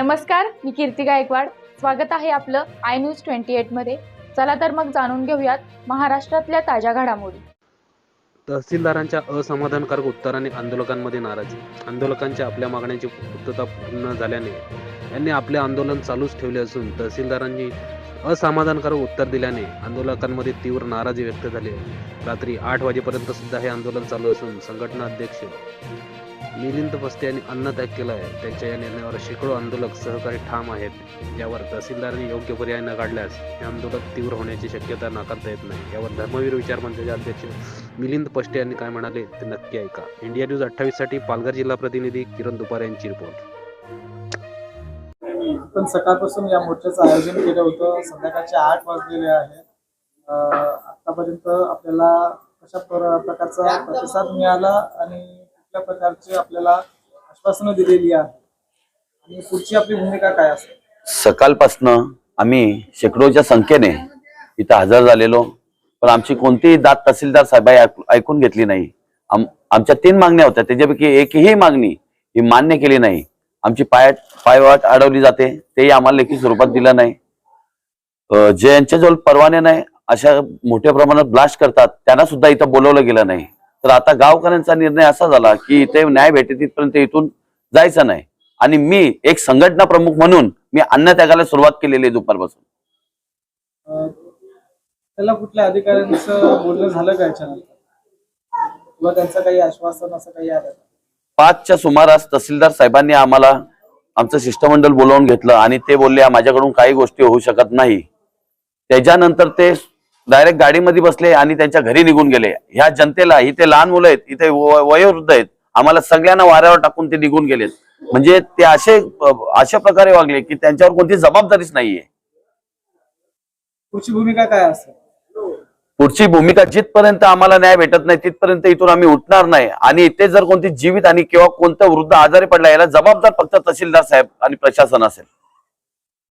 नमस्कार मी कीर्ती गायकवाड. स्वागत आहे आपलं आय न्यूज ट्वेंटी एटमध्ये चला तर मग जाणून घेऊयात महाराष्ट्रातल्या ताज्या घडामोडी. तहसीलदारांच्या असमाधानकारक उत्तराने आंदोलकांमध्ये नाराजी. आंदोलकांच्या आपल्या मागण्यांची पूर्तता पूर्ण झाल्याने यांनी आपले आंदोलन चालूच ठेवले असून तहसीलदारांनी असमाधानकारक उत्तर दिल्याने आंदोलकांमध्ये तीव्र नाराजी व्यक्त झाली. रात्री आठ वाजेपर्यंत सुद्धा हे आंदोलन चालू असून संघटना अध्यक्ष मिलिंद पस्ते यांनी अन्नत्याग केला आहे त्यांच्या या निर्णयावर शेकडो आंदोलक सहकारी ठाम आहेत. यावर तहसीलदारांनी योग्य पर्याय न काढल्यास हे आंदोलन तीव्र होण्याची शक्यता नाकारता येत नाही. यावर धर्मवीर विचार मंचाचे अध्यक्ष मिलिंद पष्टे यांनी काय म्हणाले ते नक्की ऐका. इंडिया न्यूज अठ्ठावीससाठी पालघर जिल्हा प्रतिनिधी किरण दुपारे यांची रिपोर्ट. पण सकाळपासून या मोर्चाचं आयोजन केलं होतं. संध्याकाळचे आठ वाजलेले आहेत. आतापर्यंत आपल्याला कशा प्रकारचा प्रतिसाद मिळाला आणि कुठल्या प्रकारची आपल्याला आश्वासनं दिलेली आहे आणि पुढची आपली भूमिका काय असेल? सकाळपासनं आम्ही शेकडोच्या संख्येने इथं हजर झालेलो. पण आमची कोणतीही दात तहसीलदार साहेब ऐकून घेतली नाही. आम आमच्या तीन मागण्या होत्या. त्याच्यापैकी एकही मागणी ही मान्य केली नाही. आमची पाय पायवाट अडवली जाते. तेही आम्हाला लेखी स्वरूपात दिलं नाही. जे यांच्याजवळ परवाने नाही अशा मोठ्या प्रमाणात ब्लास्ट करतात त्यांना सुद्धा इथं बोलवलं गेलं नाही. तर आता गावकऱ्यांचा निर्णय असा झाला की इथे न्याय भेटे तिथपर्यंत इथून जायचं नाही. आणि मी एक संघटना प्रमुख म्हणून मी अन्नत्यागाला सुरुवात केलेली आहे दुपारपासून. त्याला कुठल्या अधिकाऱ्यांचं बोलणं झालं काय त्यांचं काही आश्वासन असं काही आलं पाचच्या सुमारास तहसीलदार साहेबांनी आम्हाला आमचं शिष्टमंडळ बोलावून घेतलं आणि ते बोलले माझ्याकडून काही गोष्टी होऊ शकत नाही. त्याच्यानंतर ते डायरेक्ट गाडीमध्ये बसले आणि त्यांच्या घरी निघून गेले. ह्या जनतेला इथे लहान मुलं आहेत इथे वयोवृद्ध आहेत आम्हाला सगळ्यांना वाऱ्यावर टाकून ते निघून गेलेत. म्हणजे ते असे अशा प्रकारे वागले की त्यांच्यावर कोणती जबाबदारीच नाहीये. पुढची भूमिका काय असेल पुढची भूमिका जिथपर्यंत आम्हाला न्याय भेटत नाही तिथपर्यंत इथून आम्ही उठणार नाही. आणि इथे जर कोणती जीवित आणि किंवा कोणतं वृद्ध आजारी पडला याला जबाबदार फक्त तहसीलदार साहेब आणि प्रशासन असेल.